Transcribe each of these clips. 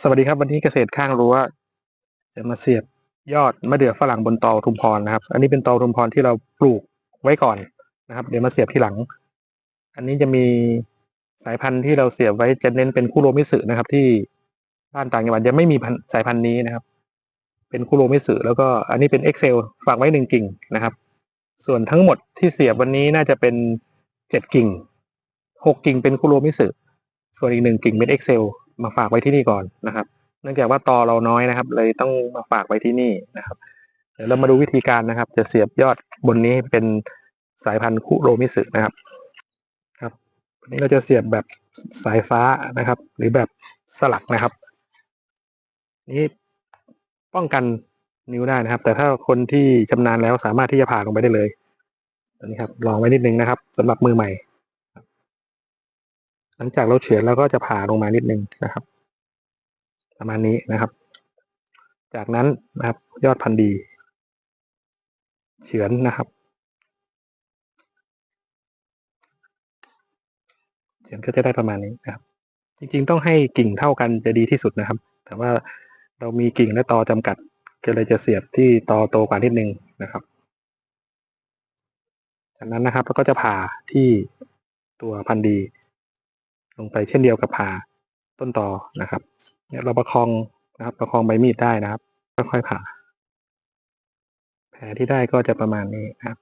สวัสดีครับวันนี้เกษตรข้างรั้วจะมาเสียบยอดมะเดื่อฝรั่งบนตอทุมพรนะครับ อันนี้เป็นตอทุมพรที่เราปลูกไว้ก่อนนะครับ เดี๋ยวมาเสียบที่หลัง อันนี้จะมีสายพันธุ์ที่เราเสียบไว้จะเน้นเป็นคุโรมิสึนะครับ ที่บ้านต่างจังหวัดยังไม่มีพันธุ์สายพันธุ์นี้นะครับ เป็นคุโรมิสึแล้วก็อันนี้เป็นเอ็กเซลฝากไว้หนึ่งกิ่งนะครับ ส่วนทั้งหมดที่เสียบวันนี้น่าจะเป็นเจ็ดกิ่งหกกิ่งเป็นคุโรมิสึส่วนอีกหนึ่งกิ่งเป็นเอ็กเซล มาฝากไว้ที่นี่ก่อนนะครับ เนื่องจากว่าตอเราน้อยนะครับ เลยต้องมาฝากไว้ที่นี่นะครับเดี๋ยวเรามาดูวิธีการนะครับ จะเสียบยอดบนนี้เป็นสายพันธุ์คุโรมิสึนะครับ ครับวันนี้เราจะเสียบแบบสายฟ้านะครับ หรือแบบสลักนะครับ นี้ป้องกันนิ้วได้นะครับ แต่ถ้าคนที่ชำนาญแล้วสามารถที่จะผ่าลงไปได้เลยตอนนี้ครับลองไว้นิดนึงนะครับสำหรับมือใหม่ หลังจากเราเฉือนเราก็จะผ่าลงมานิดนึงนะครับ ประมาณนี้นะครับ จากนั้นนะครับ ยอดพันธุ์ดี เฉือนนะครับ เฉือนก็จะได้ประมาณนี้นะครับ จริงๆ ต้องให้กิ่งเท่ากันจะดีที่สุดนะครับ แต่ว่าเรามีกิ่งและตอจำกัด ก็เลยจะเสียบที่ตอโตกว่านิดนึงนะครับ จากนั้นนะครับเราก็จะผ่าที่ตัวพันธุ์ดี ลงไปเช่นเดียวกับผ่าต้นตอนะครับเนี่ยเราประคองนะครับ ประคองใบมีดได้นะครับค่อยๆผ่า แผลที่ได้ก็จะประมาณนี้นะครับ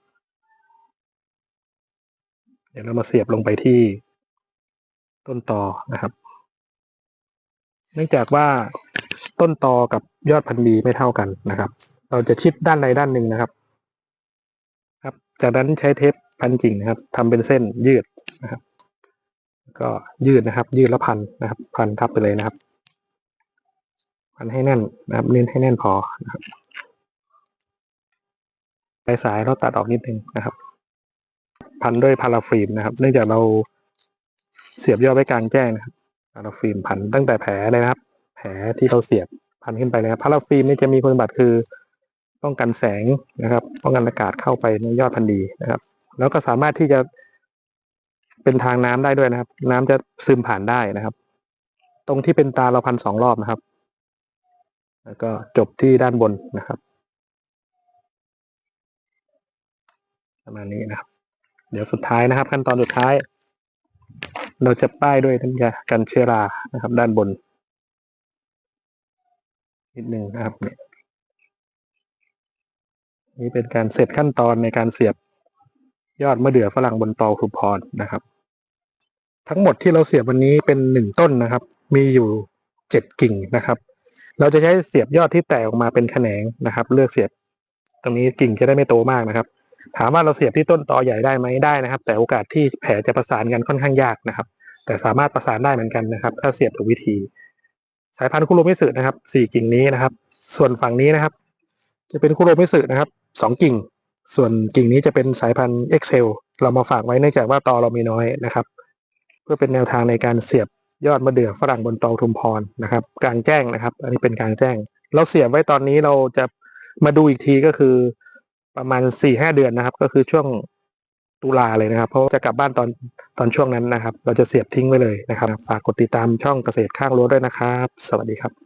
เดี๋ยวเรามาเสียบลงไปที่ต้นตอนะครับ เนื่องจากว่าต้นตอกับยอดพันธุ์ดีไม่เท่ากันนะครับ เราจะชิดด้านใดด้านหนึ่งนะครับ ครับ จากนั้นใช้เทปพันกิ่งนะครับทำเป็นเส้นยืดนะครับ ก็ยืดนะครับ ยืดแล้วพันนะครับ พันทับไปเลยนะครับ พันให้แน่นนะครับเน้นให้แน่นพอนะครับปลายสายเราตัดออกนิดนึงนะครับ พันด้วยพาราฟิล์มนะครับ เนื่องจากเราเสียบยอดไว้กลางแจ้งนะครับพาราฟิล์มพันตั้งแต่แผลเลยนะครับ แผลที่เราเสียบพันขึ้นไปนะครับพาราฟิล์มนี่จะมีคุณสมบัติคือป้องกันแสงนะครับ ป้องกันอากาศเข้าไปในยอดพันดีนะครับ แล้วก็สามารถที่จะ เป็นทางน้ำได้ด้วยนะครับ น้ำจะซึมผ่านได้นะครับ ตรงที่เป็นตาเราพันสองรอบนะครับ แล้วก็จบที่ด้านบนนะครับประมาณนี้นะครับ เดี๋ยวสุดท้ายนะครับ ขั้นตอนสุดท้าย เราจะป้ายด้วยน้ำยากันเชื้อรานะครับ ด้านบนนิดนึงนะครับนี่ยนี่เป็นการเสร็จขั้นตอนในการเสียบยอดมะเดื่อฝรั่งบนตอคุพรนะครับ ทั้งหมดที่เราเสียบวันนี้เป็นหนึ่งต้นนะครับ มีอยู่เจ็ดกิ่งนะครับ เราจะใช้เสียบยอดที่แตกออกมาเป็นแขนงนะครับ เลือกเสียบ ตรงนี้กิ่งจะได้ไม่โตมากนะครับ ถามว่าเราเสียบที่ต้นตอใหญ่ได้ไหมได้นะครับ แต่โอกาสที่แผลจะประสานกันค่อนข้างยากนะครับ แต่สามารถประสานได้เหมือนกันนะครับ ถ้าเสียบถูกวิธี สายพันธุ์คุโรมิสึนะครับสี่กิ่งนี้นะครับ ส่วนฝั่งนี้นะครับ จะเป็นคุโรมิสึนะครับสองกิ่ง ส่วนกิ่งนี้จะเป็นสายพันธุ์ Excel เรามาฝากไว้เนื่องจากว่าตอเรามีน้อยนะครับ เพื่อเป็นแนวทางในการเสียบยอดมะเดื่อฝรั่งบนตอทุมพรนะครับ กลางแจ้งนะครับ อันนี้เป็นกลางแจ้ง เราเสียบไว้ตอนนี้เราจะมาดูอีกทีก็คือประมาณสี่ห้าเดือนนะครับ ก็คือช่วงตุลาเลยนะครับ เพราะจะกลับบ้านตอนตอนช่วงนั้นนะครับ เราจะเสียบทิ้งไว้เลยนะครับ ฝากกดติดตามช่องเกษตรข้างรั้วด้วยนะครับ สวัสดีครับ